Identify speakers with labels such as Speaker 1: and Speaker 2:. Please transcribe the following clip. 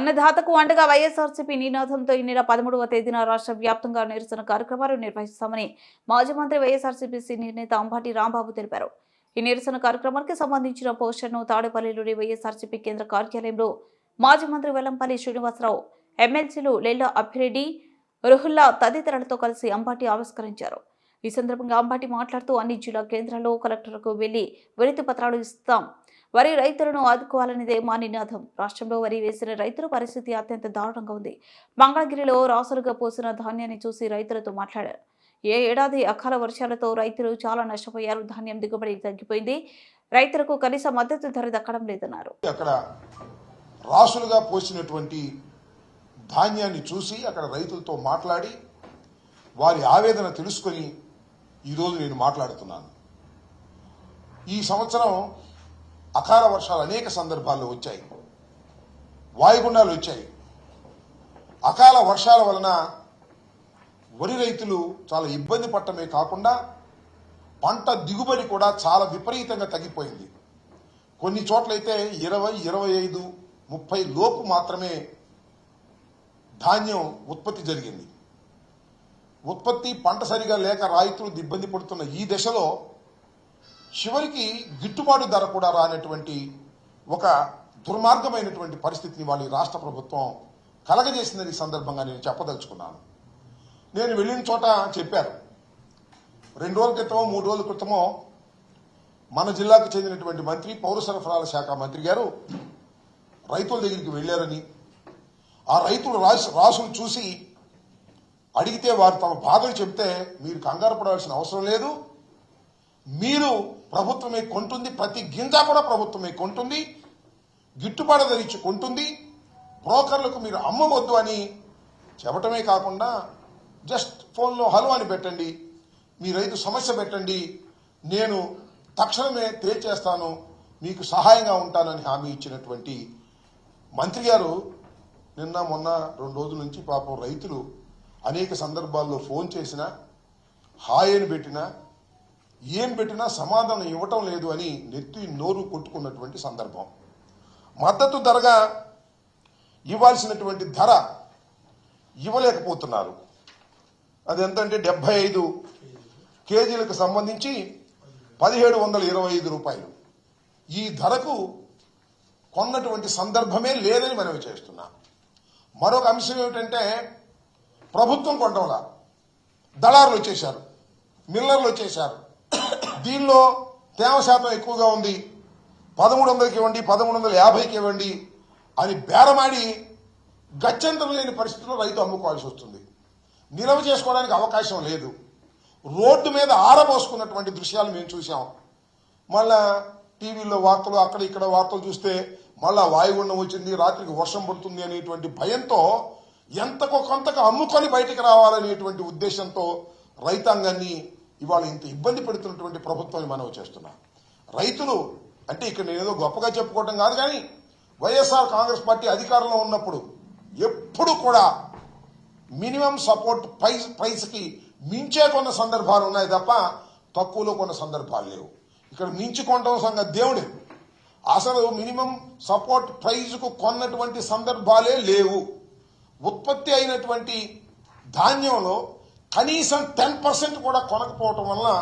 Speaker 1: అన్నదాతకు అండగా వైఎస్ఆర్సీపీ నినాదంతో ఈ నెల పదమూడవ తేదీన రాష్ట్ర వ్యాప్తంగా నిరసన కార్యక్రమాలు నిర్వహిస్తామని మాజీ మంత్రి వైఎస్ఆర్సీపీ సీనియర్ నేత అంబాటి రాంబాబు తెలిపారు. ఈ నిరసన కార్యక్రమానికి సంబంధించిన పోస్టర్ను తాడేపల్లిలోని వైఎస్ఆర్సీపీ కేంద్ర కార్యాలయంలో మాజీ మంత్రి వెల్లంపల్లి శ్రీనివాసరావు ఎమ్మెల్సీలు లెల్లా అభిరెడ్డి రుహుల్లా తదితరులతో కలిసి అంబాటి ఆవిష్కరించారు. ఈ సందర్భంగా అంబాటి మాట్లాడుతూ అన్ని జిల్లా కేంద్రాల్లో కలెక్టర్కు వెళ్ళి వినతి పత్రాలు ఇస్తాం వరి రైతులను ఆదుకోవాలనేదే మా నినాదం. రాష్ట్రంలో వరి వేసిన రైతుల పరిస్థితి అత్యంత దారుణంగా ఉంది. మంగళగిరిలో రాసులుగా పోసిన ధాన్యాన్ని చూసి రైతులతో మాట్లాడారు. ఏ ఏడాది అకాల వర్షాలతో రైతులు చాలా నష్టపోయారు. ధాన్యం దిగుబడి తగ్గిపోయింది. రైతులకు కనీస మద్దతు ధర దక్కడం లేదన్నారు.
Speaker 2: అక్కడ రాసులుగా పోసినటువంటి ధాన్యాన్ని చూసి అక్కడ రైతులతో మాట్లాడి వారి ఆవేదన తెలుసుకొని ఈరోజు నేను మాట్లాడుతున్నాను. ఈ సంవత్సరం అకాల వర్షాలు అనేక సందర్భాల్లో వచ్చాయి. వాయుగుండాలు వచ్చాయి. అకాల వర్షాల వలన వరి రైతులు చాలా ఇబ్బంది పడటమే కాకుండా పంట దిగుబడి కూడా చాలా విపరీతంగా తగ్గిపోయింది. కొన్ని చోట్లయితే ఇరవై ఇరవై ఐదు ముప్పై లోపు మాత్రమే ధాన్యం ఉత్పత్తి జరిగింది. ఉత్పత్తి పంట సరిగా లేక రైతులు ఇబ్బంది పడుతున్న ఈ దశలో చివరికి గిట్టుబాటు ధర కూడా రానటువంటి ఒక దుర్మార్గమైనటువంటి పరిస్థితిని వాళ్ళ రాష్ట్ర ప్రభుత్వం కలగజేసిందని ఈ సందర్భంగా నేను చెప్పదలుచుకున్నాను. నేను వెళ్ళిన చోట చెప్పారు. రెండు రోజుల క్రితమో మూడు రోజుల క్రితమో మన జిల్లాకు చెందినటువంటి మంత్రి పౌర సరఫరాల శాఖ మంత్రి గారు రైతుల దగ్గరికి వెళ్ళారని ఆ రైతులు రాసులు చూసి అడిగితే వారు తమ బాధలు చెబితే మీరు కంగారు పడాల్సిన అవసరం లేదు. మీరు ప్రభుత్వమే కొంటుంది? ప్రతి గింజ కూడా ప్రభుత్వమే కొంటుంది? గిట్టుబాటు ధర ఇచ్చి కొంటుంది. బ్రోకర్లకు మీరు అమ్మవద్దు అని చెప్పటమే కాకుండా జస్ట్ ఫోన్లో హలో అని పెట్టండి. మీ రైతు సమస్య పెట్టండి. నేను తక్షణమే తేల్చేస్తాను మీకు సహాయంగా ఉంటానని హామీ ఇచ్చినటువంటి మంత్రి గారు నిన్న మొన్న రెండు రోజుల నుంచి పాపం రైతులు అనేక సందర్భాల్లో ఫోన్ చేసినా హాయ్ అని పెట్టినా ఏం పెట్టినా సమాధానం ఇవ్వటం లేదు అని నెత్తి నోరు కొట్టుకున్నటువంటి సందర్భం. మద్దతు ధరగా ఇవ్వాల్సినటువంటి ధర ఇవ్వలేకపోతున్నారు. అది ఎంతంటే డెబ్బై ఐదు కేజీలకు సంబంధించి పదిహేడు వందల ఇరవై ఐదు రూపాయలు. ఈ ధరకు కొన్నటువంటి సందర్భమే లేదని మనవి చేస్తున్నా. మరొక అంశం ఏమిటంటే ప్రభుత్వం కొనడంలా. దళారులు వచ్చేశారు. మిల్లర్లు వచ్చేశారు. దీనిలో తేమ శాతం ఎక్కువగా ఉంది. పదమూడు వందలకి ఇవ్వండి పదమూడు వందల యాభైకి ఇవ్వండి అని బేరమాడి గత్యంతరం లేని పరిస్థితుల్లో రైతు అమ్ముకోవాల్సి వస్తుంది. నిల్వ చేసుకోవడానికి అవకాశం లేదు. రోడ్డు మీద ఆరబోసుకున్నటువంటి దృశ్యాలు మేము చూసాం మళ్ళా టీవీలో వార్తలు అక్కడ ఇక్కడ వార్తలు చూస్తే మళ్ళా వాయుగుండం వచ్చింది రాత్రికి వర్షం పడుతుంది అనేటువంటి భయంతో ఎంతకో కొంతకు అమ్ముకొని బయటికి రావాలనేటువంటి ఉద్దేశంతో రైతాంగాన్ని ఇవాళ ఇంత ఇబ్బంది పెడుతున్నటువంటి ప్రభుత్వాన్ని మనవి చేస్తున్నాం. రైతులు అంటే ఇక్కడ నేను ఏదో గొప్పగా చెప్పుకోవడం కాదు కానీ వైఎస్ఆర్ కాంగ్రెస్ పార్టీ అధికారంలో ఉన్నప్పుడు ఎప్పుడు కూడా మినిమం సపోర్ట్ ప్రైస్ ప్రైస్కి మించే కొన్న సందర్భాలు ఉన్నాయి తప్ప తక్కువలో కొన్న సందర్భాలు లేవు. ఇక్కడ మించి కొనడం సంగతి దేవుడు. అసలు మినిమం సపోర్ట్ ప్రైజ్కు కొన్నటువంటి సందర్భాలే లేవు. ఉత్పత్తి అయినటువంటి ధాన్యంలో కనీసం టెన్ పర్సెంట్ కూడా కొనకపోవటం వలన